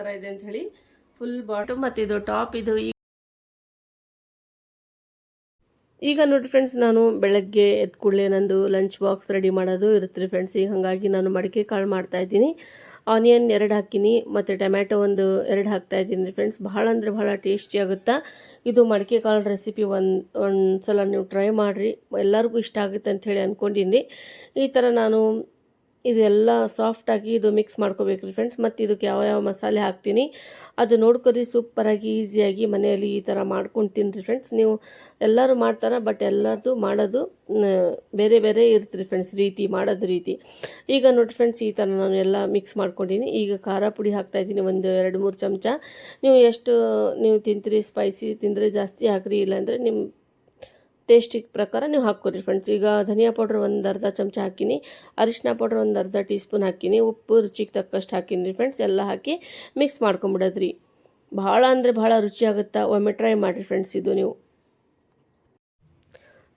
ಥರ ಇದೆ ಅಂತ ಹೇಳಿ ಫುಲ್ ಬಾಟಮ್ ಮತ್ತು ಇದು ಟಾಪ್ ಇದು ಈಗ ನೋಡಿ ಫ್ರೆಂಡ್ಸ್ ನಾನು ಬೆಳಗ್ಗೆ ಎದ್ದ ಕೂಡಲೇ ನಂದು ಲಂಚ್ ಬಾಕ್ಸ್ ರೆಡಿ ಮಾಡೋದು ಇರುತ್ತೆ ರೀ ಫ್ರೆಂಡ್ಸ್ ಈಗ ಹಾಗಾಗಿ ನಾನು ಮಡಿಕೆ ಕಾಳು ಮಾಡ್ತಾ ಇದ್ದೀನಿ. ಆನಿಯನ್ ಎರಡು ಹಾಕಿನಿ, ಮತ್ತು ಟೊಮ್ಯಾಟೊ ಒಂದು ಎರಡು ಹಾಕ್ತಾ ಇದ್ದೀನಿ ರೀ ಫ್ರೆಂಡ್ಸ್ ಭಾಳ ಅಂದರೆ ಭಾಳ ಟೇಸ್ಟಿ ಆಗುತ್ತಾ? ಇದು ಮಡಿಕೆ ಕಾಳು ರೆಸಿಪಿ ಒಂದು ಒಂದು ಸಲ ನೀವು ಟ್ರೈ ಮಾಡಿರಿ. ಎಲ್ಲರಿಗೂ ಇಷ್ಟ ಆಗುತ್ತೆ ಅಂತ ಹೇಳಿ ಅಂದ್ಕೊಂಡಿನಿ ಈ ಥರ ನಾನು ಇದು ಎಲ್ಲ ಸಾಫ್ಟಾಗಿ ಇದು ಮಿಕ್ಸ್ ಮಾಡ್ಕೋಬೇಕ್ರಿ ಫ್ರೆಂಡ್ಸ್ ಮತ್ತು ಇದಕ್ಕೆ ಯಾವ ಯಾವ ಮಸಾಲೆ ಹಾಕ್ತೀನಿ, ಅದು ನೋಡ್ಕೊರಿ ಸೂಪರಾಗಿ ಈಸಿಯಾಗಿ ಮನೆಯಲ್ಲಿ ಈ ಥರ ಮಾಡ್ಕೊಂಡು ತಿನ್ನಿರಿ ಫ್ರೆಂಡ್ಸ್ ನೀವು ಎಲ್ಲರೂ ಮಾಡ್ತಾರೆ ಬಟ್ ಎಲ್ಲರದು ಮಾಡೋದು ಬೇರೆ ಬೇರೆ ಇರ್ತೀರಿ ಫ್ರೆಂಡ್ಸ್ ರೀತಿ, ಮಾಡೋದು ರೀತಿ. ಈಗ ನೋಡಿ ಫ್ರೆಂಡ್ಸ್ ಈ ಥರ ನಾನು ಎಲ್ಲ ಮಿಕ್ಸ್ ಮಾಡ್ಕೊಂಡಿನಿ. ಈಗ ಖಾರ ಪುಡಿ ಹಾಕ್ತಾಯಿದ್ದೀನಿ ಒಂದು ಎರಡು ಮೂರು ಚಮಚ. ನೀವು ಎಷ್ಟು, ನೀವು ತಿಂತೀರಿ ಸ್ಪೈಸಿ ತಿಂದರೆ ಜಾಸ್ತಿ ಹಾಕ್ರಿ, ಇಲ್ಲಾಂದರೆ ನಿಮ್ಮ ಟೇಸ್ಟಿಗೆ ಪ್ರಕಾರ ನೀವು ಹಾಕ್ಕೊರಿ ಫ್ರೆಂಡ್ಸ್ ಈಗ ಧನಿಯಾ ಪೌಡ್ರ್ ಒಂದು ಅರ್ಧ ಚಮಚ ಹಾಕಿನಿ ಅರಿಶಿನ ಪೌಡ್ರ್ ಒಂದು ಅರ್ಧ ಟೀ ಸ್ಪೂನ್ ಹಾಕಿನಿ, ಉಪ್ಪು ರುಚಿಗೆ ತಕ್ಕಷ್ಟು ಹಾಕಿನಿ ಫ್ರೆಂಡ್ಸ್ ಎಲ್ಲ ಹಾಕಿ ಮಿಕ್ಸ್ ಮಾಡ್ಕೊಂಬಿಡೋದ್ರಿ. ಭಾಳ ಅಂದರೆ ಭಾಳ ರುಚಿ ಆಗುತ್ತಾ? ಒಮ್ಮೆ ಟ್ರೈ ಮಾಡಿರಿ ಫ್ರೆಂಡ್ಸ್ ಇದು ನೀವು.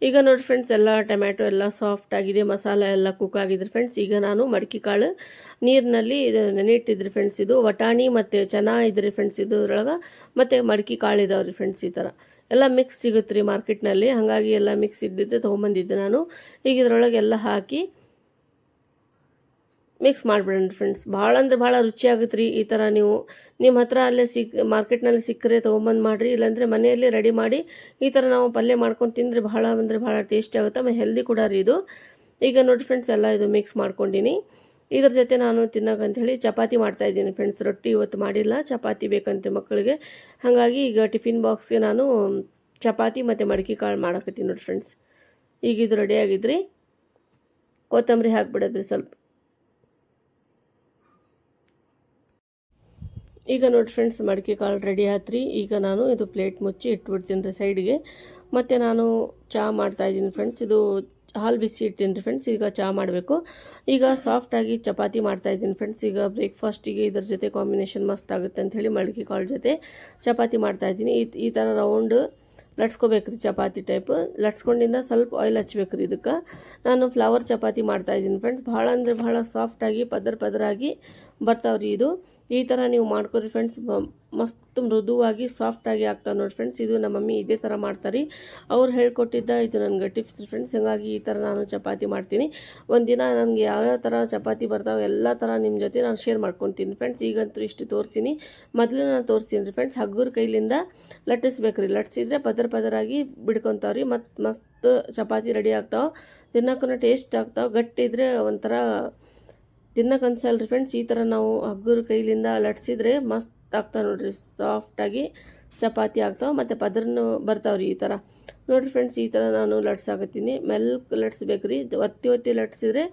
ಈಗ ನೋಡಿ ಫ್ರೆಂಡ್ಸ್ ಎಲ್ಲ ಟೊಮ್ಯಾಟೊ ಎಲ್ಲ ಸಾಫ್ಟ್ ಆಗಿದೆ, ಮಸಾಲ ಎಲ್ಲ ಕುಕ್ ಆಗಿದೆ ಫ್ರೆಂಡ್ಸ್ ಈಗ ನಾನು ಮಡಿಕೆ ಕಾಳು, ನೀರಿನಲ್ಲಿ ಇದು ನೆನೆಯಿಟ್ಟಿದ್ರಿ ಫ್ರೆಂಡ್ಸ್ ಇದು ವಟಾಣಿ ಮತ್ತು ಚೆನ್ನಾಗಿದ್ರಿ ಫ್ರೆಂಡ್ಸ್ ಇದರೊಳಗೆ ಮತ್ತು ಮಡಿಕೆ ಕಾಳು ಇದಾವ್ರಿ ಫ್ರೆಂಡ್ಸ್ ಈ ಥರ ಎಲ್ಲ ಮಿಕ್ಸ್ ಸಿಗುತ್ತೆ ರೀ ಮಾರ್ಕೆಟ್ನಲ್ಲಿ. ಹಾಗಾಗಿ ಎಲ್ಲ ಮಿಕ್ಸ್ ಇದ್ದಿದ್ದೆ, ತೊಗೊಂಬಂದಿದ್ದೆ ನಾನು. ಈಗ ಇದರೊಳಗೆಲ್ಲ ಹಾಕಿ ಮಿಕ್ಸ್ ಮಾಡಿಬಿಡೋಣ ಫ್ರೆಂಡ್ಸ್ ಭಾಳ ಅಂದ್ರೆ ಭಾಳ ರುಚಿಯಾಗುತ್ತೆ ರೀ ಈ ಥರ ನೀವು. ನಿಮ್ಮ ಹತ್ರ ಅಲ್ಲೇ ಸಿಕ್, ಮಾರ್ಕೆಟ್ನಲ್ಲಿ ಸಿಕ್ಕರೆ ತೊಗೊಂಬಂದು ಮಾಡಿರಿ. ಇಲ್ಲಾಂದರೆ ಮನೆಯಲ್ಲಿ ರೆಡಿ ಮಾಡಿ ಈ ಥರ ನಾವು ಪಲ್ಯ ಮಾಡ್ಕೊಂಡು ತಿಂದರೆ ಭಾಳ ಅಂದರೆ ಭಾಳ ಟೇಸ್ಟಿ ಆಗುತ್ತೆ. ಆಮೇಲೆ ಹೆಲ್ದಿ ಕೂಡ ರೀ ಇದು. ಈಗ ನೋಡಿ ಫ್ರೆಂಡ್ಸ್ ಎಲ್ಲ ಇದು ಮಿಕ್ಸ್ ಮಾಡ್ಕೊಂಡಿನಿ. ಇದ್ರ ಜೊತೆ ನಾನು ತಿನ್ನೋಕಂಥೇಳಿ ಚಪಾತಿ ಮಾಡ್ತಾ ಇದ್ದೀನಿ ಫ್ರೆಂಡ್ಸ್ ರೊಟ್ಟಿ ಇವತ್ತು ಮಾಡಿಲ್ಲ, ಚಪಾತಿ ಬೇಕಂತೆ ಮಕ್ಕಳಿಗೆ. ಹಾಗಾಗಿ ಈಗ ಟಿಫಿನ್ ಬಾಕ್ಸ್ಗೆ ನಾನು ಚಪಾತಿ ಮತ್ತು ಮಡಕೆ ಕಾಳು ಮಾಡಕತ್ತೀನಿ ನೋಡಿ ಫ್ರೆಂಡ್ಸ್ ಈಗ ಇದು ರೆಡಿ ಆಗಿದ್ರಿ. ಕೊತ್ತಂಬರಿ ಹಾಕ್ಬಿಡೋದ್ರಿ ಸ್ವಲ್ಪ. ಈಗ ನೋಡಿ ಫ್ರೆಂಡ್ಸ್ ಮಡಿಕೆ ಕಾಳು ರೆಡಿ ಆತ್ರಿ. ಈಗ ನಾನು ಇದು ಪ್ಲೇಟ್ ಮುಚ್ಚಿ ಇಟ್ಬಿಡ್ತೀನಿ ರೀ ಸೈಡ್ಗೆ ಮತ್ತು ನಾನು ಚಹಾ ಮಾಡ್ತಾಯಿದ್ದೀನಿ ಫ್ರೆಂಡ್ಸ್ ಇದು ಹಾಲು ಬಿಸಿ ಇಟ್ಟಿನಿ ಫ್ರೆಂಡ್ಸ್ ಈಗ ಚಹಾ ಮಾಡಬೇಕು. ಈಗ ಸಾಫ್ಟಾಗಿ ಚಪಾತಿ ಮಾಡ್ತಾಯಿದ್ದೀನಿ ಫ್ರೆಂಡ್ಸ್ ಈಗ ಬ್ರೇಕ್ಫಾಸ್ಟಿಗೆ ಇದ್ರ ಜೊತೆ ಕಾಂಬಿನೇಷನ್ ಮಸ್ತ್ ಆಗುತ್ತೆ ಅಂತ ಹೇಳಿ ಮಡಿಕೆ ಕಾಳು ಜೊತೆ ಚಪಾತಿ ಮಾಡ್ತಾಯಿದ್ದೀನಿ ಈ ಈ ಥರ ರೌಂಡ್ ಲಟ್ಸ್ಕೋಬೇಕು ರೀ ಚಪಾತಿ ಟೈಪ್ ಲಟ್ಸ್ಕೊಂಡಿಂದ ಸ್ವಲ್ಪ ಆಯಿಲ್ ಹಚ್ಬೇಕು ರೀ ಇದಕ್ಕೆ. ನಾನು ಫ್ಲವರ್ ಚಪಾತಿ ಮಾಡ್ತಾಯಿದ್ದೀನಿ ಫ್ರೆಂಡ್ಸ್ ಭಾಳ ಅಂದರೆ ಭಾಳ ಸಾಫ್ಟಾಗಿ ಪದರ ಪದರಾಗಿ ಬರ್ತಾವ್ರಿ ಇದು. ಈ ಥರ ನೀವು ಮಾಡ್ಕೊರಿ ಫ್ರೆಂಡ್ಸ್ ಮಸ್ತ್ ಮೃದುವಾಗಿ ಸಾಫ್ಟಾಗಿ ಆಗ್ತಾವೆ ನೋಡಿ ಫ್ರೆಂಡ್ಸ್ ಇದು ನಮ್ಮ ಮಮ್ಮಿ ಇದೇ ಥರ ಮಾಡ್ತಾರೆ ಅವ್ರು ಹೇಳ್ಕೊಟ್ಟಿದ್ದ, ಇದು ನನಗೆ ಟಿಪ್ಸ್ ಫ್ರೆಂಡ್ಸ್ ಹಾಗಾಗಿ ಈ ಥರ ನಾನು ಚಪಾತಿ ಮಾಡ್ತೀನಿ. ಒಂದಿನ ನನಗೆ ಯಾವ್ಯಾವ ಥರ ಚಪಾತಿ ಬರ್ತಾವೆ, ಎಲ್ಲ ಥರ ನಿಮ್ಮ ಜೊತೆ ನಾನು ಶೇರ್ ಮಾಡ್ಕೊತೀನಿ ಫ್ರೆಂಡ್ಸ್ ಈಗಂತೂ ಇಷ್ಟು ತೋರಿಸ್ತೀನಿ ಮೊದಲು ನಾನು ತೋರಿಸ್ತೀನಿ ರೀ ಫ್ರೆಂಡ್ಸ್ ಹಗ್ಗುರ ಕೈಲಿಂದ ಲಟ್ಟಿಸ್ಬೇಕು ರೀ ಲಟ್ಟಿಸಿದ್ರೆ ಪದರ ಪದರಾಗಿ ಬಿಡ್ಕೊತಾವೆ ರೀ. ಮತ್ತು ಮಸ್ತ್ ಚಪಾತಿ ರೆಡಿ ಆಗ್ತಾವೆ. ತಿನ್ನೋಕ್ಕೂ ಟೇಸ್ಟ್ ಆಗ್ತಾವೆ. ಗಟ್ಟಿ ಇದ್ರೆ ಒಂಥರ ತಿನ್ನಕ್ಕೆ ಅನ್ಸಲ್ಲ ರೀ ಫ್ರೆಂಡ್ಸ್ ಈ ಥರ ನಾವು ಹಗ್ಗುರ ಕೈಲಿಂದ ಲಟ್ಸಿದ್ರೆ ಮಸ್ತ್ ಆಗ್ತಾವೆ ನೋಡಿರಿ ಸಾಫ್ಟಾಗಿ ಚಪಾತಿ ಆಗ್ತಾವೆ, ಮತ್ತು ಪದರನ್ನು ಬರ್ತಾವೆ ರೀ ಈ ಥರ ನೋಡಿರಿ ಫ್ರೆಂಡ್ಸ್ ಈ ಥರ ನಾನು ಲಟ್ಸಾಕತ್ತೀನಿ ಮೆಲ್ಕ್ ಲಟ್ಸ್ಬೇಕು ರೀ ಒತ್ತಿ ಒತ್ತಿ ಲಟ್ಸಿದ್ರೆ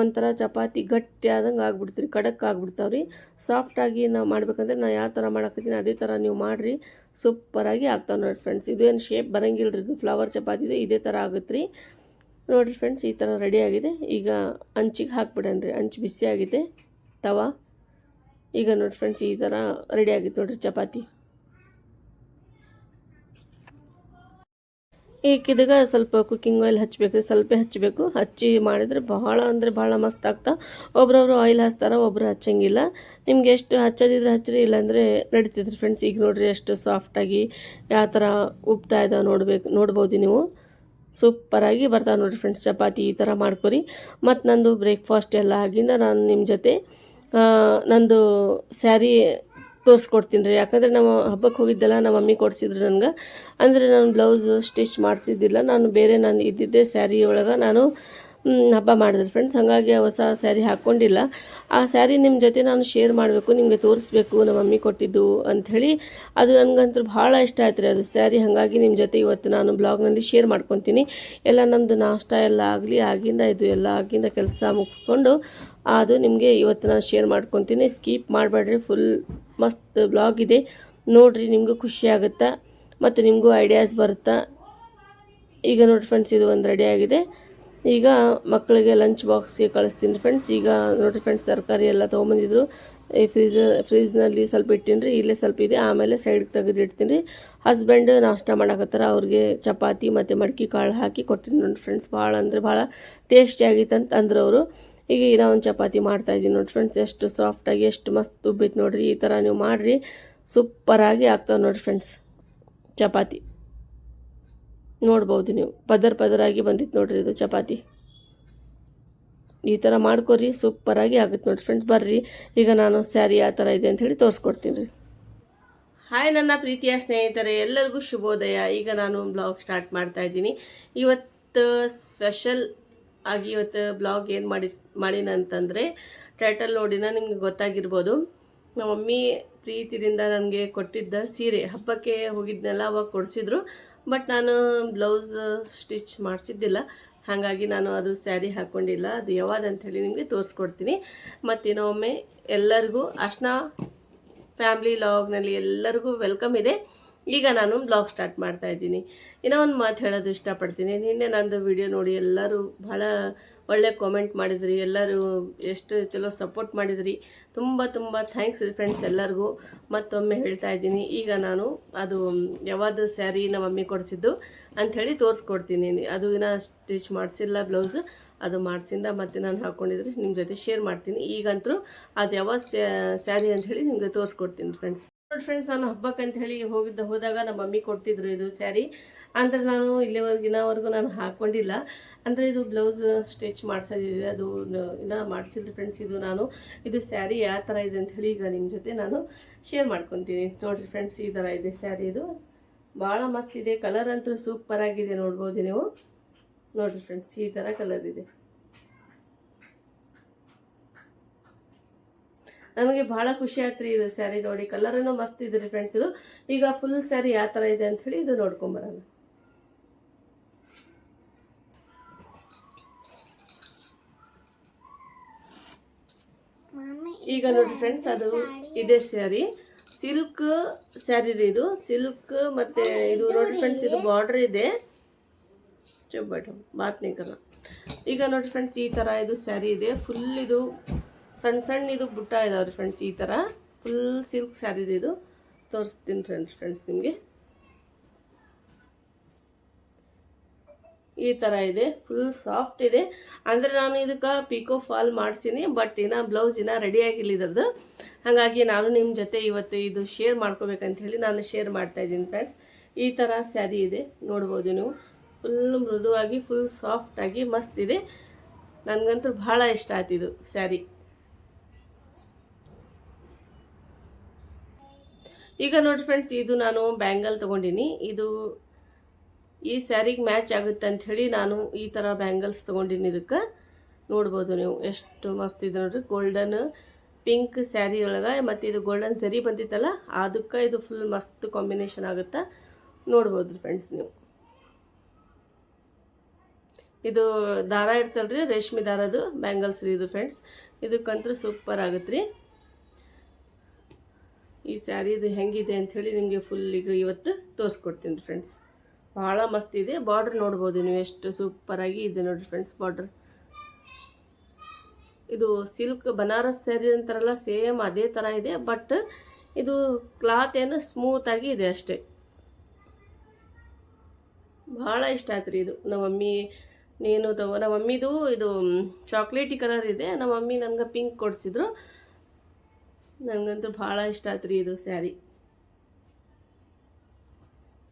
ಒಂಥರ ಚಪಾತಿ ಗಟ್ಟಿ ಆದಂಗೆ ಆಗ್ಬಿಡ್ತೀರಿ, ಖಡಕ್ ಆಗ್ಬಿಡ್ತಾವೆ ರೀ ಸಾಫ್ಟಾಗಿ ನಾವು ಮಾಡ್ಬೇಕಂದ್ರೆ ನಾನು ಯಾವ ಥರ ಮಾಡಕತ್ತೀನಿ, ಅದೇ ಥರ ನೀವು ಮಾಡಿರಿ. ಸೂಪರಾಗಿ ಆಗ್ತಾವೆ ನೋಡಿರಿ ಫ್ರೆಂಡ್ಸ್ ಇದು ಏನು ಶೇಪ್ ಬರಂಗಿಲ್ಲ ರೀ ಇದು ಫ್ಲವರ್ ಚಪಾತಿದು ಇದೇ ಥರ ಆಗುತ್ತೆ ರೀ ನೋಡಿರಿ ಫ್ರೆಂಡ್ಸ್ ಈ ಥರ ರೆಡಿಯಾಗಿದೆ ಈಗ ಹಂಚಿಗೆ ಹಾಕ್ಬಿಡೋಣ ರೀ ಹಂಚು ಬಿಸಿ ಆಗಿದೆ. ತವ. ಈಗ ನೋಡಿ ಫ್ರೆಂಡ್ಸ್ ಈ ಥರ ರೆಡಿ ಆಗಿತ್ತು ನೋಡಿರಿ ಚಪಾತಿ. ಈಗ ಇದಗ ಸ್ವಲ್ಪ ಕುಕ್ಕಿಂಗ್ ಆಯಿಲ್ ಹಚ್ಚಬೇಕು ಸ್ವಲ್ಪ ಹಚ್ಚಬೇಕು ಹಚ್ಚಿ ಮಾಡಿದರೆ ಬಹಳ ಅಂದರೆ ಭಾಳ ಮಸ್ತ್ ಆಗ್ತಾ. ಒಬ್ರೊಬ್ರು ಆಯಿಲ್ ಹಚ್ತಾರೆ ಒಬ್ಬರು ಹಚ್ಚಂಗಿಲ್ಲ. ನಿಮ್ಗೆ ಎಷ್ಟು ಹಚ್ಚೋದಿದ್ರೆ ಹಚ್ಚಿರಿ ಇಲ್ಲಾಂದರೆ ನಡೀತಿದ್ರು ಫ್ರೆಂಡ್ಸ್ ಈಗ ನೋಡಿರಿ ಎಷ್ಟು ಸಾಫ್ಟಾಗಿ ಯಾವ ಥರ ಉಪ್ತಾ ಇದಾವೆ ನೋಡಬೇಕು, ನೋಡ್ಬೋದು ನೀವು. ಸೂಪರಾಗಿ ಬರ್ತಾವೆ ನೋಡಿರಿ ಫ್ರೆಂಡ್ಸ್ ಚಪಾತಿ ಈ ಥರ ಮಾಡ್ಕೊರಿ. ಮತ್ತು ನಂದು ಬ್ರೇಕ್ಫಾಸ್ಟ್ ಎಲ್ಲ ಆಗಿಂದ ನಾನು ನಿಮ್ಮ ಜೊತೆ. ನಂದು ಸ್ಯಾರಿ ತೋರಿಸ್ಕೊಡ್ತೀನಿ ರೀ. ಯಾಕಂದರೆ ನಾವು ಹಬ್ಬಕ್ಕೆ ಹೋಗಿದ್ದೆಲ್ಲ ನಮ್ಮ ಮಮ್ಮಿ ಕೊಡಿಸಿದ್ರು ನನಗೆ. ಅಂದರೆ ನಾನು ಬ್ಲೌಸ್ ಸ್ಟಿಚ್ ಮಾಡಿಸಿದ್ದಿಲ್ಲ. ನಾನು ಬೇರೆ ನಾನು ಇದ್ದಿದ್ದೆ ಸ್ಯಾರಿ ಒಳಗೆ ನಾನು ಹಬ್ಬ ಮಾಡಿದ್ರು. ಫ್ರೆಂಡ್ಸ್ ಹಾಗಾಗಿ ಹೊಸ ಸ್ಯಾರಿ ಹಾಕ್ಕೊಂಡಿಲ್ಲ ಆ ಸ್ಯಾರಿ ನಿಮ್ಮ ಜೊತೆ ನಾನು ಶೇರ್ ಮಾಡಬೇಕು, ನಿಮಗೆ ತೋರಿಸ್ಬೇಕು, ನಮ್ಮ ಮಮ್ಮಿ ಕೊಟ್ಟಿದ್ದು ಅಂಥೇಳಿ. ಅದು ನನಗಂತೂ ಭಾಳ ಇಷ್ಟ ಆಯ್ತು ರೀ ಅದು ಸ್ಯಾರಿ ಹಾಗಾಗಿ ನಿಮ್ಮ ಜೊತೆ ಇವತ್ತು ನಾನು ಬ್ಲಾಗ್ನಲ್ಲಿ ಶೇರ್ ಮಾಡ್ಕೊತೀನಿ. ಎಲ್ಲ ನಮ್ಮದು ನಾಷ್ಟ ಎಲ್ಲ ಆಗಲಿ, ಆಗಿಂದ ಇದು ಎಲ್ಲ ಆಗಿಂದ ಕೆಲಸ ಮುಗಿಸ್ಕೊಂಡು, ಅದು ನಿಮಗೆ ಇವತ್ತು ನಾನು ಶೇರ್ ಮಾಡ್ಕೊತೀನಿ. ಸ್ಕೀಪ್ ಮಾಡಬೇಡ್ರಿ ಫುಲ್ ಮಸ್ತ್ ಬ್ಲಾಗ್ ಇದೆ. ನೋಡಿರಿ, ನಿಮಗೂ ಖುಷಿ ಆಗುತ್ತಾ? ಮತ್ತು ನಿಮಗೂ ಐಡಿಯಾಸ್ ಬರುತ್ತಾ? ಈಗ ನೋಡಿ ಫ್ರೆಂಡ್ಸ್ ಇದು ಒಂದು ರೆಡಿ ಆಗಿದೆ. ಈಗ ಮಕ್ಕಳಿಗೆ ಲಂಚ್ ಬಾಕ್ಸ್ಗೆ ಕಳಿಸ್ತೀನಿ ಫ್ರೆಂಡ್ಸ್ ಈಗ ನೋಡಿರಿ ಫ್ರೆಂಡ್ಸ್ ತರಕಾರಿ ಎಲ್ಲ ತೊಗೊಂಬಂದಿದ್ರು. ಈ ಫ್ರೀಜ್ ಫ್ರೀಜ್ನಲ್ಲಿ ಸ್ವಲ್ಪ ಇಟ್ಟಿನಿ ಇಲ್ಲೇ ಸ್ವಲ್ಪ ಇದೆ. ಆಮೇಲೆ ಸೈಡ್ಗೆ ತೆಗೆದು ಇಡ್ತೀನಿ ರೀ ಹಸ್ಬೆಂಡ್ ನಾಷ್ಟ ಮಾಡಕತ್ತಾರ. ಅವ್ರಿಗೆ ಚಪಾತಿ ಮತ್ತು ಮಡ್ಕಿ ಕಾಳು ಹಾಕಿ ಕೊಟ್ಟಿನಿ ನೋಡಿ ಫ್ರೆಂಡ್ಸ್ ಭಾಳ ಅಂದರೆ ಭಾಳ ಟೇಸ್ಟಿ ಆಗಿತ್ತು ಅಂತ ಅಂದ್ರು ಅವರು. ಈಗ ಇನ್ನೂ ಒಂದು ಚಪಾತಿ ಮಾಡ್ತಾಯಿದ್ದೀನಿ ನೋಡಿ ಫ್ರೆಂಡ್ಸ್ ಎಷ್ಟು ಸಾಫ್ಟಾಗಿ ಎಷ್ಟು ಮಸ್ತ್ ಉಬ್ಬಿತ್ತು ನೋಡಿರಿ. ಈ ಥರ ನೀವು ಮಾಡಿರಿ. ಸೂಪರಾಗಿ ಆಗ್ತಾವೆ ನೋಡಿ ಫ್ರೆಂಡ್ಸ್ ಚಪಾತಿ. ನೋಡ್ಬೋದು ನೀವು. ಪದರ್ ಪದರಾಗಿ ಬಂದಿತ್ತು ನೋಡಿರಿ ಇದು ಚಪಾತಿ. ಈ ಥರ ಮಾಡ್ಕೊರಿ ಸೂಪರಾಗಿ ಆಗುತ್ತೆ ನೋಡಿ ಫ್ರೆಂಡ್ಸ್ ಬರ್ರಿ. ಈಗ ನಾನು ಸ್ಯಾರಿ ಆ ಥರ ಇದೆ ಅಂಥೇಳಿ ತೋರಿಸ್ಕೊಡ್ತೀನಿ ರೀ. ಹಾಯ್ ನನ್ನ ಪ್ರೀತಿಯ ಸ್ನೇಹಿತರೆ, ಎಲ್ಲರಿಗೂ ಶುಭೋದಯ. ಈಗ ನಾನು ಬ್ಲಾಗ್ ಸ್ಟಾರ್ಟ್ ಮಾಡ್ತಾ ಇದ್ದೀನಿ. ಇವತ್ತು ಸ್ಪೆಷಲ್ ಆಗಿ ಇವತ್ತು ಬ್ಲಾಗ್ ಏನು ಮಾಡಿ ಮಾಡೀನಿ ಟೈಟಲ್ ನೋಡಿನ ನಿಮ್ಗೆ ಗೊತ್ತಾಗಿರ್ಬೋದು. ನಮ್ಮ ಮಮ್ಮಿ ಪ್ರೀತಿಯಿಂದ ನನಗೆ ಕೊಟ್ಟಿದ್ದ ಸೀರೆ, ಹಬ್ಬಕ್ಕೆ ಹೋಗಿದ್ನೆಲ್ಲ, ಅವಾಗ ಕೊಡಿಸಿದ್ರು. ಬಟ್ ನಾನು ಬ್ಲೌಸ್ ಸ್ಟಿಚ್ ಮಾಡಿಸಿದ್ದಿಲ್ಲ. ಹಾಗಾಗಿ ನಾನು ಅದು ಸ್ಯಾರಿ ಹಾಕ್ಕೊಂಡಿಲ್ಲ ಅದು ಯಾವಾಗ ಅಂಥೇಳಿ ನಿಮಗೆ ತೋರಿಸ್ಕೊಡ್ತೀನಿ. ಮತ್ತು ಇನ್ನೊಮ್ಮೆ ಎಲ್ಲರಿಗೂ ಅರ್ಶನ ಫ್ಯಾಮ್ಲಿ ಲಾಗ್ನಲ್ಲಿ ಎಲ್ಲರಿಗೂ ವೆಲ್ಕಮ್ ಇದೆ. ಈಗ ನಾನು ಬ್ಲಾಗ್ ಸ್ಟಾರ್ಟ್ ಮಾಡ್ತಾ ಇದ್ದೀನಿ. ಇನ್ನೂ ಒಂದು ಮಾತು ಹೇಳೋದು ಇಷ್ಟಪಡ್ತೀನಿ. ನಿನ್ನೆ ನಂದು ವಿಡಿಯೋ ನೋಡಿ ಎಲ್ಲರೂ ಭಾಳ ಒಳ್ಳೆ ಕಾಮೆಂಟ್ ಮಾಡಿದ್ರಿ. ಎಲ್ಲರೂ ಎಷ್ಟು ಚಲೋ ಸಪೋರ್ಟ್ ಮಾಡಿದ್ರಿ. ತುಂಬ ತುಂಬ ಥ್ಯಾಂಕ್ಸ್ ಫ್ರೆಂಡ್ಸ್ ಎಲ್ಲರಿಗೂ. ಮತ್ತೊಮ್ಮೆ ಹೇಳ್ತಾ ಇದ್ದೀನಿ. ಈಗ ನಾನು ಅದು ಯಾವುದು ಸ್ಯಾರಿ ನಮ್ಮ ಮಮ್ಮಿ ಕೊಡಿಸಿದ್ದು ಅಂಥೇಳಿ ತೋರಿಸ್ಕೊಡ್ತೀನಿ. ಅದು ಇನ್ನೂ ಸ್ಟಿಚ್ ಮಾಡಿಸಿಲ್ಲ ಬ್ಲೌಸ್ ಅದು ಮಾಡಿಸಿಂದ ಮತ್ತೆ ನಾನು ಹಾಕ್ಕೊಂಡಿದ್ರೆ ನಿಮ್ಮ ಜೊತೆ ಶೇರ್ ಮಾಡ್ತೀನಿ. ಈಗಂತೂ ಅದು ಯಾವಾಗ ಸ್ಯಾರಿ ಅಂತ ಹೇಳಿ ನಿಮಗೆ ತೋರಿಸ್ಕೊಡ್ತೀನಿ ಫ್ರೆಂಡ್ಸ್ ನೋಡಿ ಫ್ರೆಂಡ್ಸ್ ನಾನು ಹಬ್ಬಕ್ಕೆ ಹೇಳಿ ಹೋಗಿದ್ದ ಹೋದಾಗ ನಮ್ಮ ಮಮ್ಮಿ ಕೊಡ್ತಿದ್ರು ಇದು ಸ್ಯಾರಿ. ಅಂದರೆ ನಾನು ಇಲ್ಲಿವರೆಗಿನವರೆಗೂ ನಾನು ಹಾಕ್ಕೊಂಡಿಲ್ಲ ಅಂದರೆ ಇದು ಬ್ಲೌಸ್ ಸ್ಟಿಚ್ ಮಾಡಿಸೋದಿದೆ ಅದು ಇನ್ನೂ ಮಾಡಿಸಿಲ್ಲ ಫ್ರೆಂಡ್ಸ್ ಇದು ನಾನು ಇದು ಸ್ಯಾರಿ ಯಾವ ಥರ ಇದೆ ಅಂತ ಹೇಳಿ ಈಗ ನಿಮ್ಮ ಜೊತೆ ನಾನು ಶೇರ್ ಮಾಡ್ಕೊತೀನಿ. ನೋಡಿರಿ ಫ್ರೆಂಡ್ಸ್ ಈ ಥರ ಇದೆ ಸ್ಯಾರಿ ಇದು. ಭಾಳ ಮಸ್ತ್ ಇದೆ. ಕಲರ್ ಅಂತೂ ಸೂಪರ್ ಆಗಿದೆ ನೋಡ್ಬೋದು ನೀವು. ನೋಡಿರಿ ಫ್ರೆಂಡ್ಸ್ ಈ ಥರ ಕಲರ್ ಇದೆ. ನನಗೆ ಭಾಳ ಖುಷಿ ಆಯ್ತು ಇದು ಸ್ಯಾರಿ ನೋಡಿ. ಕಲರನ್ನು ಮಸ್ತ್ ಇದೆ ರೀ ಫ್ರೆಂಡ್ಸ್ ಇದು. ಈಗ ಫುಲ್ ಸ್ಯಾರಿ ಯಾವ ಥರ ಇದೆ ಅಂತ ಹೇಳಿ ಇದು ನೋಡ್ಕೊಂಬರೋಣ ಈಗ ನೋಡಿ ಫ್ರೆಂಡ್ಸ್ ಅದು ಇದೆ ಸ್ಯಾರಿ. ಸಿಲ್ಕ್ ಸ್ಯಾರಿ ರೀ ಇದು. ಸಿಲ್ಕ್ ಮತ್ತೆ ಇದು ನೋಡಿ ಫ್ರೆಂಡ್ಸ್ ಇದು ಬಾರ್ಡರ್ ಇದೆ. ಚೊಬ್ಬಟ್ಟು ಮಾತ್ನಿಕಲ್ಲ ಈಗ ನೋಡಿ ಫ್ರೆಂಡ್ಸ್ ಈ ತರ ಇದು ಸ್ಯಾರಿ ಇದೆ. ಫುಲ್ ಇದು ಸಣ್ಣ ಸಣ್ಣ ಇದು ಬುಟ್ಟ ಇದಾವ್ರಿ ಫ್ರೆಂಡ್ಸ್ ಈ ಥರ ಫುಲ್ ಸಿಲ್ಕ್ ಸ್ಯಾರಿ ಇದು. ತೋರಿಸ್ತೀನಿ ಫ್ರೆಂಡ್ಸ್ ಫ್ರೆಂಡ್ಸ್ ನಿಮಗೆ. ಈ ಥರ ಇದೆ. ಫುಲ್ ಸಾಫ್ಟ್ ಇದೆ. ಅಂದರೆ ನಾನು ಇದಕ್ಕೆ ಪಿಕೋ ಫಾಲ್ ಮಾಡ್ಸೀನಿ ಬಟ್ ಇನ್ನೂ ಬ್ಲೌಸ್ ಇನ್ನೂ ರೆಡಿ ಆಗಿಲ್ಲ ಇದ್ರದ್ದು. ಹಾಗಾಗಿ ನಾನು ನಿಮ್ಮ ಜೊತೆ ಇವತ್ತು ಇದು ಶೇರ್ ಮಾಡ್ಕೋಬೇಕಂತ ಹೇಳಿ ನಾನು ಶೇರ್ ಮಾಡ್ತಾ ಇದ್ದೀನಿ ಫ್ರೆಂಡ್ಸ್ ಈ ಥರ ಸ್ಯಾರಿ ಇದೆ. ನೋಡ್ಬೋದು ನೀವು. ಫುಲ್ ಮೃದುವಾಗಿ ಫುಲ್ ಸಾಫ್ಟಾಗಿ ಮಸ್ತ್ ಇದೆ. ನನಗಂತೂ ಭಾಳ ಇಷ್ಟ ಆಯ್ತು ಇದು ಸ್ಯಾರಿ ಈಗ ನೋಡಿ ಫ್ರೆಂಡ್ಸ್ ಇದು ನಾನು ಬ್ಯಾಂಗಲ್ ತೊಗೊಂಡಿನಿ. ಇದು ಈ ಸ್ಯಾರಿಗೆ ಮ್ಯಾಚ್ ಆಗುತ್ತೆ ಅಂತ ಹೇಳಿ ನಾನು ಈ ಥರ ಬ್ಯಾಂಗಲ್ಸ್ ತೊಗೊಂಡಿನಿ ಇದಕ್ಕೆ. ನೋಡ್ಬೋದು ನೀವು ಎಷ್ಟು ಮಸ್ತ್ ಇದೆ ನೋಡ್ರಿ. ಗೋಲ್ಡನ್ ಪಿಂಕ್ ಸ್ಯಾರಿ ಒಳಗೆ ಮತ್ತು ಇದು ಗೋಲ್ಡನ್ ಸರಿ ಬಂದಿತ್ತಲ್ಲ, ಅದಕ್ಕೆ ಇದು ಫುಲ್ ಮಸ್ತ್ ಕಾಂಬಿನೇಷನ್ ಆಗುತ್ತೆ. ನೋಡ್ಬೋದು ಫ್ರೆಂಡ್ಸ್ ನೀವು. ಇದು ದಾರ ಇರ್ತಲ್ರಿ, ರೇಷ್ಮೆ ದಾರದು ಬ್ಯಾಂಗಲ್ಸ್ ರೀ ಇದು ಫ್ರೆಂಡ್ಸ್ ಇದಕ್ಕಂತೂ ಸೂಪರ್ ಆಗುತ್ತೆ ರೀ. ಈ ಸ್ಯಾರಿದು ಹೆಂಗಿದೆ ಅಂಥೇಳಿ ನಿಮಗೆ ಫುಲ್ ಈಗ ಇವತ್ತು ತೋರಿಸ್ಕೊಡ್ತೀನಿ ಫ್ರೆಂಡ್ಸ್ ಭಾಳ ಮಸ್ತ್ ಇದೆ. ಬಾರ್ಡ್ರ್ ನೋಡ್ಬೋದು ನೀವು ಎಷ್ಟು ಸೂಪರಾಗಿ ಇದೆ ನೋಡಿರಿ ಫ್ರೆಂಡ್ಸ್ ಬಾರ್ಡ್ರ್ ಇದು ಸಿಲ್ಕ್ ಬನಾರಸ್ ಸ್ಯಾರಿ ಅಂತಾರಲ್ಲ ಸೇಮ್ ಅದೇ ಥರ ಇದೆ ಬಟ್ ಇದು ಕ್ಲಾತ್ ಏನು ಸ್ಮೂತಾಗಿ ಇದೆ ಅಷ್ಟೇ. ಭಾಳ ಇಷ್ಟ ಆಯ್ತು ರೀ ಇದು. ನಮ್ಮ ಮಮ್ಮಿ, ನೀನು ತಗೋ, ನಮ್ಮ ಮಮ್ಮಿದು ಇದು ಚಾಕ್ಲೇಟಿ ಕಲರ್ ಇದೆ. ನಮ್ಮ ಮಮ್ಮಿ ನನಗೆ ಪಿಂಕ್ ಕೊಡಿಸಿದ್ರು. ನನಗಂತೂ ಭಾಳ ಇಷ್ಟ ಆಯ್ತು ರೀ ಇದು ಸ್ಯಾರಿ.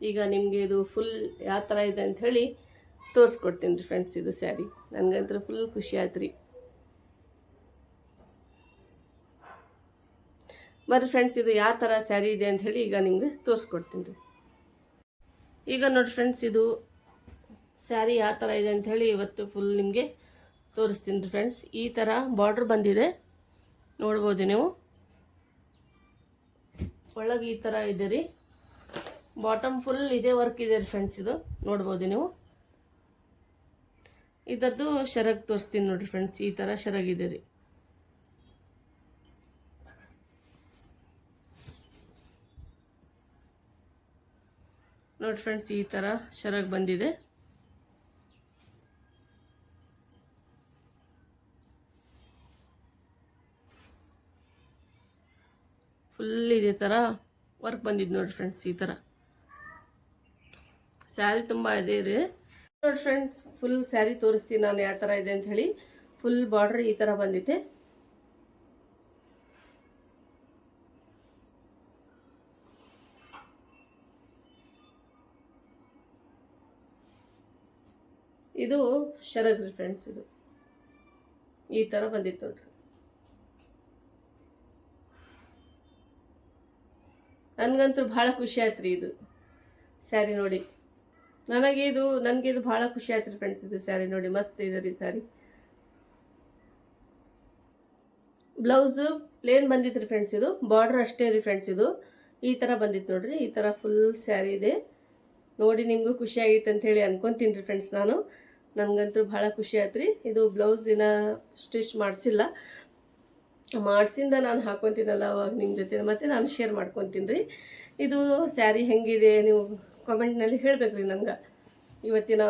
ಈಗ ನಿಮಗೆ ಇದು ಫುಲ್ ಯಾವ ಥರ ಇದೆ ಅಂಥೇಳಿ ತೋರಿಸ್ಕೊಡ್ತೀನಿ ರೀ ಫ್ರೆಂಡ್ಸ್ ಇದು ಸ್ಯಾರಿ. ನನಗಂತೂ ಫುಲ್ ಖುಷಿ ಆಯ್ತು ರೀ ಬರ್ರಿ ಫ್ರೆಂಡ್ಸ್ ಇದು ಯಾವ ಥರ ಸ್ಯಾರಿ ಇದೆ ಅಂತ ಹೇಳಿ ಈಗ ನಿಮಗೆ ತೋರಿಸ್ಕೊಡ್ತೀನಿ ರೀ. ಈಗ ನೋಡಿ ಫ್ರೆಂಡ್ಸ್ ಇದು ಸ್ಯಾರಿ ಯಾವ ಥರ ಇದೆ ಅಂತ ಹೇಳಿ ಇವತ್ತು ಫುಲ್ ನಿಮಗೆ ತೋರಿಸ್ತೀನಿ ರೀ ಫ್ರೆಂಡ್ಸ್ ಈ ಥರ ಬಾರ್ಡ್ರ್ ಬಂದಿದೆ. ನೋಡ್ಬೋದು ನೀವು. ಒಳಗೆ ಈ ಥರ ಇದೆ ರೀ. ಬಾಟಮ್ ಫುಲ್ ಇದೇ ವರ್ಕ್ ಇದೆ ರೀ ಫ್ರೆಂಡ್ಸ್ ಇದು. ನೋಡ್ಬೋದು ನೀವು. ಇದರದ್ದು ಶರಗ್ ತೋರಿಸ್ತೀನಿ ನೋಡಿರಿ ಫ್ರೆಂಡ್ಸ್ ಈ ಥರ ಶರಗ್ ಇದೆ ರೀ. ನೋಡಿ ಫ್ರೆಂಡ್ಸ್ ಈ ಥರ ಶರಗ್ ಬಂದಿದೆ. ಫುಲ್ ಇದೇ ಥರ ವರ್ಕ್ ಬಂದಿದ್ದು ನೋಡಿ ಫ್ರೆಂಡ್ಸ್ ಈ ಥರ ಸ್ಯಾರಿ ತುಂಬ ಇದೆ ರೀ. ನೋಡಿ ಫ್ರೆಂಡ್ಸ್ ಫುಲ್ ಸ್ಯಾರಿ ತೋರಿಸ್ತೀನಿ ನಾನು ಯಾವ ಥರ ಇದೆ ಅಂತ ಹೇಳಿ. ಫುಲ್ ಬಾರ್ಡ್ರ್ ಈ ಥರ ಬಂದಿದೆ. ಇದು ಶರಗ್ ರೀ ಫ್ರೆಂಡ್ಸ್ ಇದು. ಈ ಥರ ಬಂದಿತ್ತು ನೋಡ್ರಿ. ನನಗಂತೂ ಭಾಳ ಖುಷಿ ಆಯ್ತು ರೀ ಇದು. ಸ್ಯಾರಿ ನೋಡಿ. ನನಗೆ ಇದು ನನಗೆ ಇದು ಭಾಳ ಖುಷಿ ಆಯ್ತು ರೀ ಫ್ರೆಂಡ್ಸ್ ಇದು ಸ್ಯಾರಿ ನೋಡಿ. ಮಸ್ತ್ ಇದೆ ರೀ ಸ್ಯಾರಿ. ಬ್ಲೌಸು ಪ್ಲೇನ್ ಬಂದಿತ್ತು ರೀ ಫ್ರೆಂಡ್ಸ್ ಇದು. ಬಾರ್ಡ್ರ್ ಅಷ್ಟೇ ರೀ ಫ್ರೆಂಡ್ಸ್ ಇದು. ಈ ಥರ ಬಂದಿತ್ತು ನೋಡ್ರಿ. ಈ ಥರ ಫುಲ್ ಸ್ಯಾರಿ ಇದೆ. ನೋಡಿ ನಿಮಗೂ ಖುಷಿ ಆಗೈತೆ ಅಂತ ಹೇಳಿ ಅನ್ಕೊಂತೀನಿ ರೀ ಫ್ರೆಂಡ್ಸ್ ನಾನು. ನನಗಂತೂ ಭಾಳ ಖುಷಿ ಆಯ್ತು ರೀ ಇದು ಬ್ಲೌಸ್ ದಿನ ಸ್ಟಿಚ್ ಮಾಡಿಸಿಲ್ಲ. ಮಾಡಿಸಿಂದ ನಾನು ಹಾಕೊತೀನಲ್ಲ ಅವಾಗ ನಿಮ್ಮ ಜೊತೆ. ಮತ್ತೆ ನಾನು ಶೇರ್ ಮಾಡ್ಕೊತೀನಿ. ರೀ ಇದು ಸ್ಯಾರಿ ಹೆಂಗಿದೆ ನೀವು ಕಾಮೆಂಟ್ನಲ್ಲಿ ಹೇಳಬೇಕು ರೀ ನಂಗೆ. ಇವತ್ತಿನ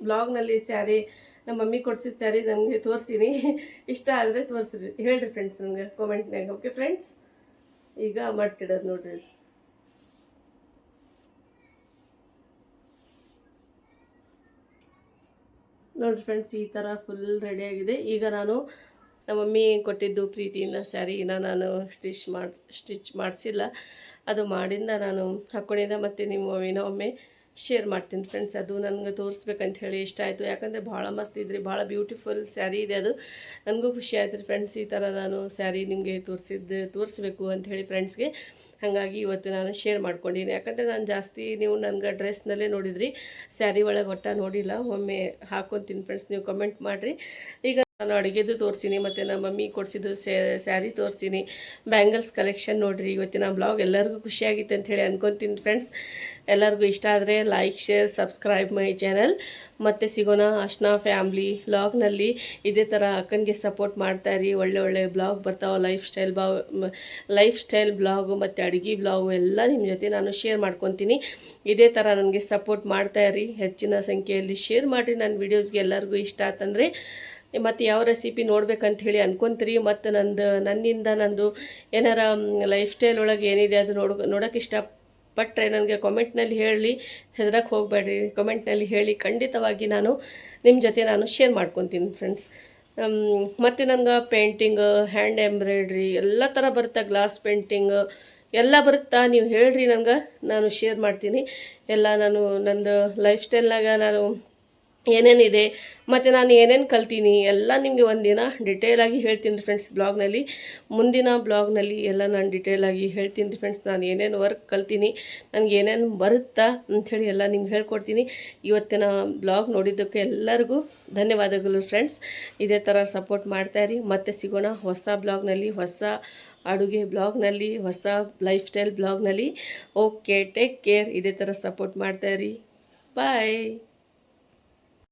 ಬ್ಲಾಗ್ನಲ್ಲಿ ಸ್ಯಾರಿ ನಮ್ಮ ಮಮ್ಮಿ ಕೊಡ್ಸಿದ ಸ್ಯಾರಿ ನನಗೆ ತೋರಿಸಿನಿ. ಇಷ್ಟ ಆದರೆ ತೋರಿಸ್ರಿ. ಹೇಳ್ರಿ ಫ್ರೆಂಡ್ಸ್ ನನಗೆ ಕಾಮೆಂಟ್ನಾಗ ಓಕೆ ಫ್ರೆಂಡ್ಸ್ ಈಗ ಮಾಡ್ಸಿಡೋದು ನೋಡ್ರಿ. ನೋಡಿರಿ ಫ್ರೆಂಡ್ಸ್ ಈ ಥರ ಫುಲ್ ರೆಡಿಯಾಗಿದೆ ಈಗ ನಾನು ನಮ್ಮ ಮಮ್ಮಿ ಕೊಟ್ಟಿದ್ದು ಪ್ರೀತಿಯಿಂದ ಸ್ಯಾರಿನ ನಾನು ಸ್ಟಿಚ್ ಮಾಡಿ, ಸ್ಟಿಚ್ ಮಾಡಿಸಿಲ್ಲ. ಅದು ಮಾಡಿಂದ ನಾನು ಹಾಕ್ಕೊಂಡಿದ್ದೆ ಮತ್ತು ನಿಮ್ಮ ಇನ್ನೊಮ್ಮೆ ಶೇರ್ ಮಾಡ್ತೀನಿ ಫ್ರೆಂಡ್ಸ್. ಅದು ನನಗೆ ತೋರಿಸ್ಬೇಕಂತ ಹೇಳಿ ಇಷ್ಟ ಆಯಿತು. ಯಾಕಂದರೆ ಭಾಳ ಮಸ್ತ್ ಇದ್ರಿ, ಭಾಳ ಬ್ಯೂಟಿಫುಲ್ ಸ್ಯಾರಿ ಇದೆ ಅದು. ನನಗೂ ಖುಷಿ ಆಯ್ತು ರೀ ಫ್ರೆಂಡ್ಸ್, ಈ ಥರ ನಾನು ಸ್ಯಾರಿ ನಿಮಗೆ ತೋರಿಸಿದ್ದು, ತೋರಿಸ್ಬೇಕು ಅಂಥೇಳಿ ಫ್ರೆಂಡ್ಸ್ಗೆ ಹಾಗಾಗಿ ಇವತ್ತು ನಾನು ಶೇರ್ ಮಾಡ್ಕೊಂಡಿನಿ. ಯಾಕಂದರೆ ನಾನು ಜಾಸ್ತಿ ನೀವು ನನಗೆ ಡ್ರೆಸ್ನಲ್ಲೇ ನೋಡಿದ್ರಿ. ಸ್ಯಾರಿ ಒಳಗೆ ಒಟ್ಟ ನೋಡಿಲ್ಲ. ಒಮ್ಮೆ ಹಾಕ್ಕೊತೀನಿ ಫ್ರೆಂಡ್ಸ್ ನೀವು ಕಮೆಂಟ್ ಮಾಡಿರಿ. ಈಗ ನಾನು ಅಡುಗೆದು ತೋರಿಸ್ತೀನಿ ಮತ್ತು ನಮ್ಮ ಮಮ್ಮಿ ಕೊಡಿಸಿದ್ದು ಸ್ಯಾರಿ ತೋರಿಸ್ತೀನಿ ಬ್ಯಾಂಗಲ್ಸ್ ಕಲೆಕ್ಷನ್ ನೋಡಿರಿ, ಇವತ್ತಿನ ಬ್ಲಾಗ್ ಎಲ್ಲರಿಗೂ ಖುಷಿಯಾಗಿತ್ತು ಅಂತ ಹೇಳಿ ಅನ್ಕೊತೀನಿ ಫ್ರೆಂಡ್ಸ್ ಎಲ್ಲರಿಗೂ ಇಷ್ಟ ಆದರೆ like share subscribe my channel ಮತ್ತು ಸಿಗೋಣ ಅಶ್ನಾ ಫ್ಯಾಮ್ಲಿ ಬ್ಲಾಗ್ನಲ್ಲಿ ಇದೇ ಥರ ಅಕ್ಕನಿಗೆ ಸಪೋರ್ಟ್ ಮಾಡ್ತಾಯಿರಿ ಒಳ್ಳೆ ಒಳ್ಳೆ ಬ್ಲಾಗ್ ಬರ್ತಾವೆ ಲೈಫ್ ಸ್ಟೈಲ್ ಬ್ಲಾ ಲೈಫ್ ಸ್ಟೈಲ್ ಬ್ಲಾಗು ಮತ್ತು ಅಡುಗೆ ಬ್ಲಾಗು ಎಲ್ಲ ನಿಮ್ಮ ಜೊತೆ ನಾನು ಶೇರ್ ಮಾಡ್ಕೊತೀನಿ. ಇದೇ ಥರ ನನಗೆ ಸಪೋರ್ಟ್ ಮಾಡ್ತಾಯಿರಿ ಹೆಚ್ಚಿನ ಸಂಖ್ಯೆಯಲ್ಲಿ ಶೇರ್ ಮಾಡಿರಿ. ನನ್ನ ವೀಡಿಯೋಸ್ಗೆ ಎಲ್ಲರಿಗೂ ಇಷ್ಟ ಆತಂದರೆ. ಮತ್ತು ಯಾವ ರೆಸಿಪಿ ನೋಡ್ಬೇಕಂತ ಹೇಳಿ ಅನ್ಕೊಂತೀರಿ. ಮತ್ತು ನಂದು, ನನ್ನಿಂದ ನಂದು ಏನಾರ ಲೈಫ್ ಸ್ಟೈಲ್ ಒಳಗೆ ಏನಿದೆ ಅದು ನೋಡ್, ನೋಡೋಕೆ ಇಷ್ಟಪಟ್ಟರೆ ನನಗೆ ಕಾಮೆಂಟ್ನಲ್ಲಿ ಹೇಳಿ ಹೆದ್ರಕ್ಕೆ ಹೋಗಬೇಡ್ರಿ. ಕಮೆಂಟ್ನಲ್ಲಿ ಹೇಳಿ ಖಂಡಿತವಾಗಿ ನಾನು ನಿಮ್ಮ ಜೊತೆ ನಾನು ಶೇರ್ ಮಾಡ್ಕೊತೀನಿ ಫ್ರೆಂಡ್ಸ್ ಮತ್ತು ನನಗೆ ಪೇಂಟಿಂಗ್ ಹ್ಯಾಂಡ್ ಎಂಬ್ರಾಯ್ಡ್ರಿ ಎಲ್ಲ ಥರ ಬರುತ್ತೆ ಗ್ಲಾಸ್ ಪೇಂಟಿಂಗ್ ಎಲ್ಲ ಬರುತ್ತಾ? ನೀವು ಹೇಳ್ರಿ ನನಗೆ ನಾನು ಶೇರ್ ಮಾಡ್ತೀನಿ. ಎಲ್ಲ ನಾನು, ನಂದು ಲೈಫ್ ಸ್ಟೈಲ್ನಾಗ ನಾನು ಏನೇನಿದೆ, ಮತ್ತು ನಾನು ಏನೇನು ಕಲ್ತೀನಿ, ಎಲ್ಲ ನಿಮಗೆ ಒಂದಿನ ಡಿಟೇಲಾಗಿ ಹೇಳ್ತೀನಿ ಫ್ರೆಂಡ್ಸ್ ಬ್ಲಾಗ್ನಲ್ಲಿ ಮುಂದಿನ ಬ್ಲಾಗ್ನಲ್ಲಿ ಎಲ್ಲ ನಾನು ಡಿಟೇಲಾಗಿ ಹೇಳ್ತೀನಿ ಫ್ರೆಂಡ್ಸ್ ನಾನು ಏನೇನು ವರ್ಕ್ ಕಲ್ತೀನಿ, ನನಗೆ ಏನೇನು ಬರುತ್ತಾ ಅಂಥೇಳಿ ಎಲ್ಲ ನಿಮ್ಗೆ ಹೇಳ್ಕೊಡ್ತೀನಿ. ಇವತ್ತಿನ ಬ್ಲಾಗ್ ನೋಡಿದ್ದಕ್ಕೆ ಎಲ್ಲರಿಗೂ ಧನ್ಯವಾದಗಳು ಫ್ರೆಂಡ್ಸ್ ಇದೇ ಥರ ಸಪೋರ್ಟ್ ಮಾಡ್ತಾಯಿರಿ ಮತ್ತೆ ಸಿಗೋಣ ಹೊಸ ಬ್ಲಾಗ್ನಲ್ಲಿ ಹೊಸ ಅಡುಗೆ ಬ್ಲಾಗ್ನಲ್ಲಿ ಹೊಸ ಲೈಫ್ ಸ್ಟೈಲ್ ಬ್ಲಾಗ್ನಲ್ಲಿ ಓಕೆ ಟೇಕ್ ಕೇರ್ ಇದೇ ಥರ ಸಪೋರ್ಟ್ ಮಾಡ್ತಾಯಿರಿ ಬಾಯ್